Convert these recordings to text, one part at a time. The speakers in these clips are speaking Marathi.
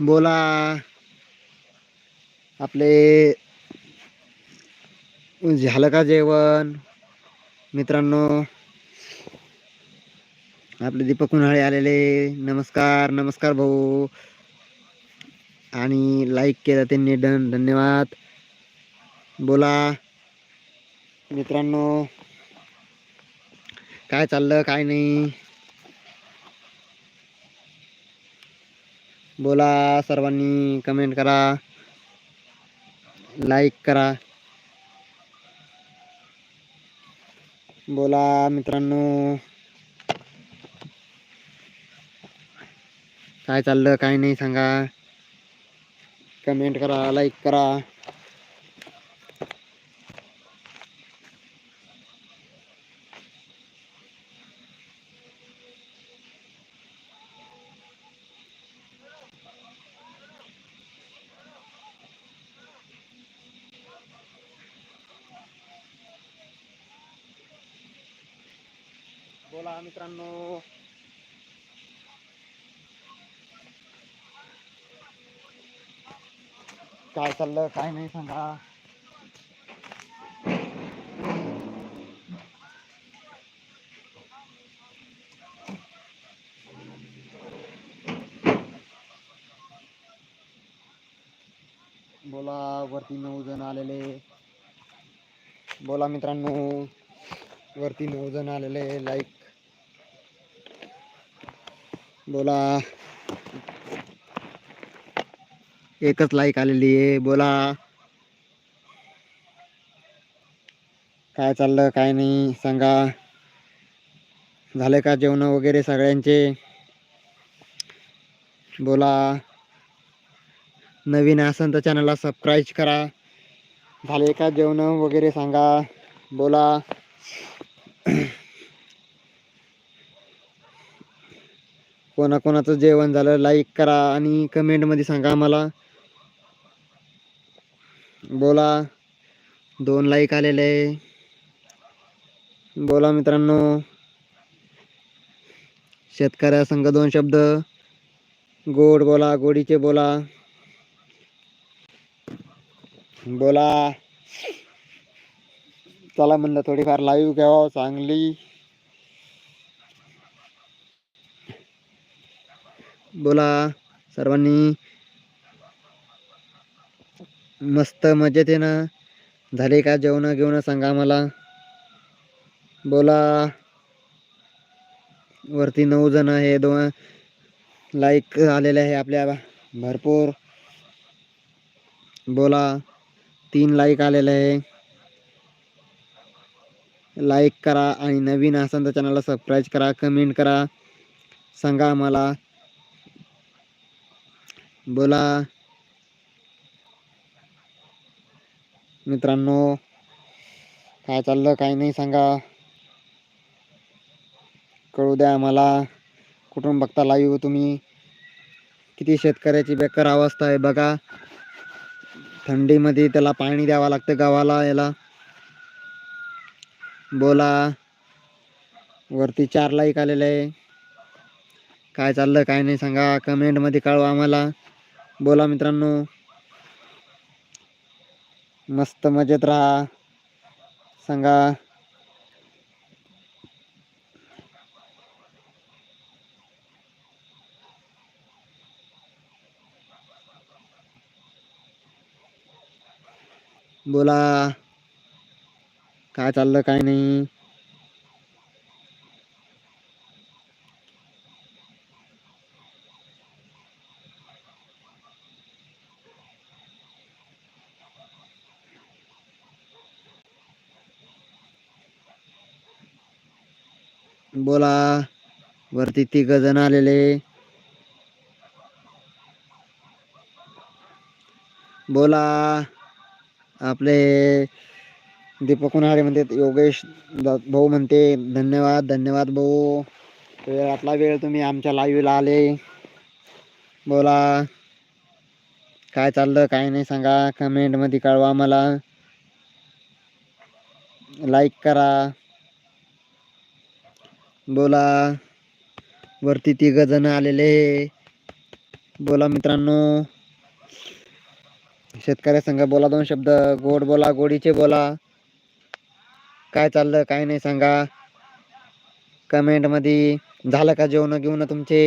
बोला. आपले झालं का जेवण? मित्रांनो आपले दीपक उन्हाळे आलेले. नमस्कार नमस्कार भाऊ. आणि लाईक केलं त्यांनी. डन धन्यवाद. बोला. मित्रांनो काय चाललं काय नाही? बोला सर्वांनी कमेंट करा. लाईक करा. बोला मित्रांनो. काय चाललं काय नाही सांगा. कमेंट करा लाईक करा. बोला मित्रांनो. काय चाललं काय नाही सांगा. बोला वरती नऊ जण आलेले. बोला मित्रांनो वरती नऊ जण आलेले लाईक बोला. एकच लाईक आलेली आहे बोला. काय चाललं काय नाही सांगा. झाले का जेवण वगैरे सगळ्यांचे? बोला. नवीन असेल तर चॅनलला सबस्क्राईब करा. झाले का जेवण वगैरे सांगा. बोला. कोणाकोणाचं जेवण झालं लाईक करा आणि कमेंटमध्ये सांगा आम्हाला. बोला. दोन लाईक आलेले आहे. बोला मित्रांनो. शेतकऱ्या संघ दोन शब्द. गोड बोला गोडीचे बोला. बोला. चला म्हणलं थोडीफार लाईव्ह घ्यावं चांगली. बोला सर्वांनी. मस्त मजेत आहे ना झाले का जेवण घेऊन सांगा मला बोला. वरती नऊ जण आहे दोन लाईक आलेले आहे आपल्या भरपूर. बोला. तीन लाईक आलेले आहे. लाईक करा आणि नवीन असाल तर चॅनलला सबस्क्राईब करा कमेंट करा. सांगा आम्हाला. बोला. मित्रांनो काय चाललं काय नाही सांगा. कळू द्या आम्हाला कुठून बघता लाईव्ह हो तुम्ही? किती शेतकऱ्याची बेकार अवस्था आहे बघा. थंडीमध्ये त्याला पाणी द्यावं लागतं गावाला याला. बोला. वरती चार लाईक आलेलं आहे. काय चाललं काय नाही सांगा. कमेंटमध्ये कळवा आम्हाला. बोला मित्रांनो. मस्त मजेत राहा. सांगा. बोला. काय चाललं काय नाही बोला वरती तिघ जण आलेले. बोला. आपले दीपक उन्हाळे म्हणते योगेश भाऊ म्हणते धन्यवाद धन्यवाद भाऊ. वेळातला वेळ तुम्ही आमच्या लाईव्हला आले. बोला. काय चाललं काय नाही सांगा. कमेंटमध्ये कळवा मला. लाईक करा. बोला. वरती तिघ जण आलेले बोला मित्रांनो. शेतकऱ्या संघ बोला दोन शब्द. गोड बोला गोडीचे बोला. काय चाललं काय नाही सांगा. कमेंटमध्ये झालं का जेवण घेऊन तुमचे?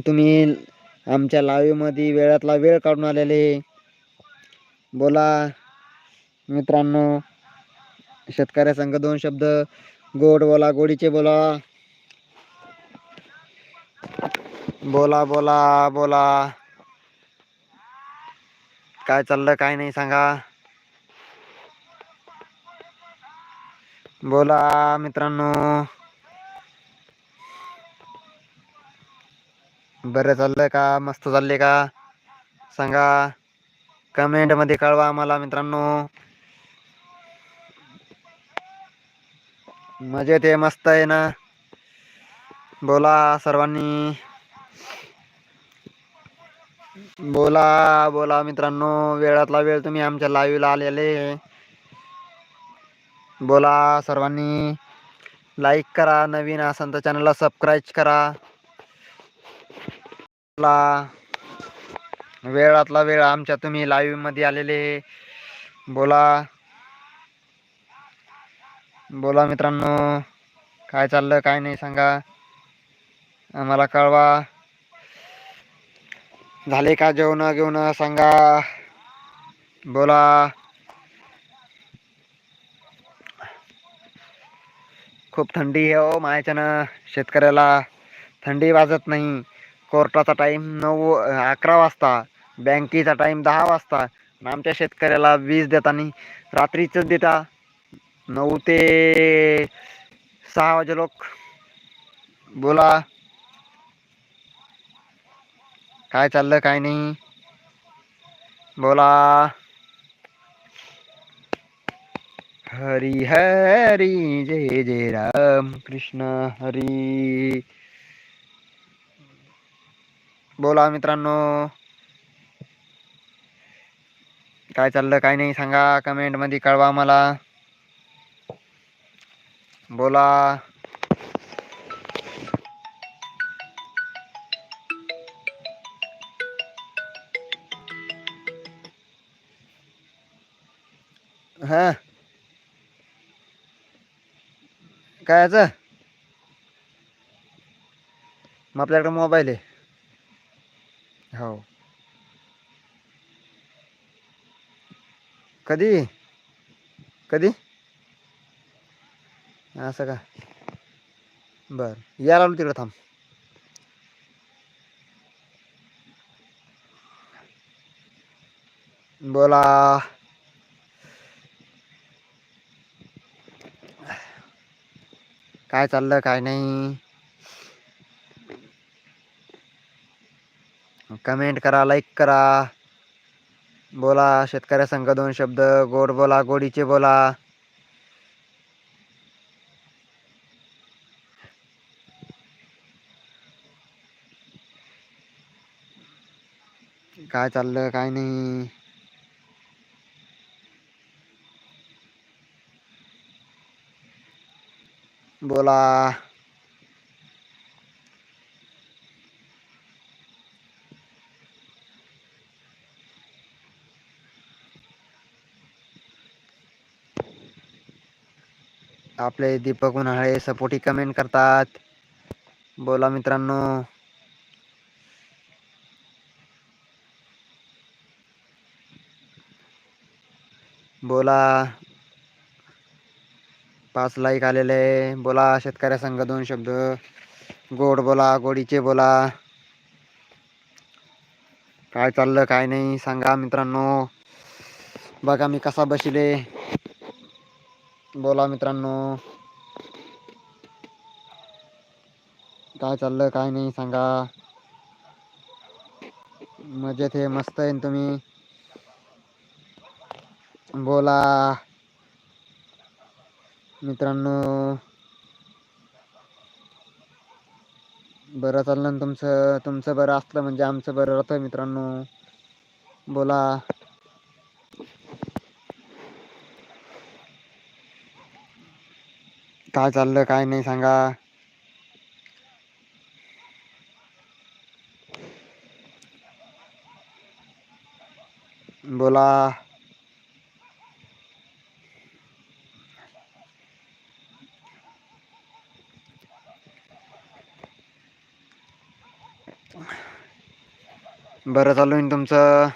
तुम्ही आमच्या लाईव्हमध्ये वेळातला वेळ काढून आलेले बोला मित्रांनो. शेतकऱ्या संघ दोन शब्द. गोड बोला गोडीचे बोला. बोला बोला बोला. काय चाललं काय नाही सांगा. बोला मित्रांनो. बरं चाललंय का? मस्त चालले का? सांगा. कमेंटमध्ये कळवा आम्हाला मित्रांनो. मजेत आहे मस्त आहे ना? बोला सर्वांनी. बोला बोला मित्रांनो वेळातला वेळ तुम्ही आमच्या लाईव्हला आलेले बोला सर्वांनी लाईक करा नवीन असाल तर चॅनलला सबस्क्राईब करा. बोला वेळातला वेळ आमच्या तुम्ही लाईव्हमध्ये आलेले बोला बोला मित्रांनो काय चाललं काय नाही सांगा. आम्हाला कळवा. झाले का जेवण घेऊन सांगा. बोला. खूप थंडी आहे हो माझ्यानं शेतकऱ्याला थंडी वाजत नाही. कोर्टाचा टाईम नऊ अकरा वाजता. बँकेचा टाईम दहा वाजता. आमच्या शेतकऱ्याला वीज देताना रात्रीच देता. नऊ ते सहा वाजे लोक. बोला. काय चाललं काय नाही. बोला. हरी हरी जय जय राम कृष्ण हरी. बोला मित्रांनो. काय चाललं काय नाही सांगा. कमेंटमध्ये कळवा मला. बोला. हा. कायचं मग आपल्याकडे मोबाईल आहे. हो. कधी? कधी? असं का? बर. यायला लागलो तिकडं थांब. बोला. काय चाललं काय नाही. कमेंट करा लाईक करा. बोला शेतकऱ्या संघ दोन शब्द. गोड बोला गोडीचे बोला. काय चाललं काय नाही. बोला. आपले दीपक उन्हाळे सपोर्टी कमेंट करतात. बोला मित्रांनो. बोला. पाच लाईक आलेले आहे. बोला शेतकऱ्या संघ दोन शब्द. गोड बोला गोडीचे बोला. काय चाललं काय नाही सांगा मित्रांनो. बघा मी कसा बसले बोला मित्रांनो. काय चाललं काय नाही सांगा. मजेत हे मस्त आहे तुम्ही? बोला. मित्रांनो बरं चाललं ना तुमचं? तुमचं बरं असलं म्हणजे आमचं बरं राहतं मित्रांनो. बोला. काय चाललं काय नाही सांगा. बोला. बरं चालू आहे ना तुमचं?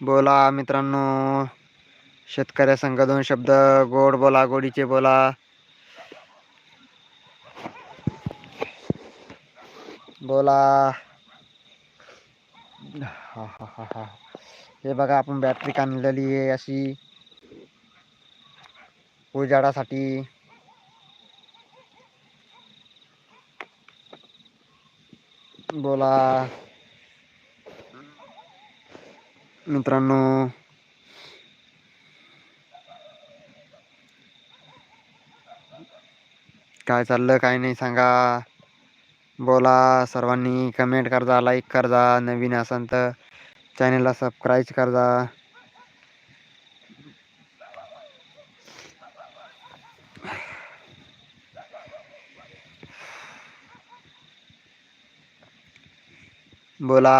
बोला मित्रांनो शेतकऱ्या संघ दोन शब्द गोड बोला गोडीचे बोला. बोला. हा हा हा हा. हे बघा आपण बॅटरी आणलेली आहे अशी. उजाडासाठी. बोला. मित्रांनो. काय चाललं काय नाही सांगा. बोला सर्वांनी कमेंट करजा लाईक करजा. नवीन असाल तर चॅनलला सबस्क्राईब करजा. बोला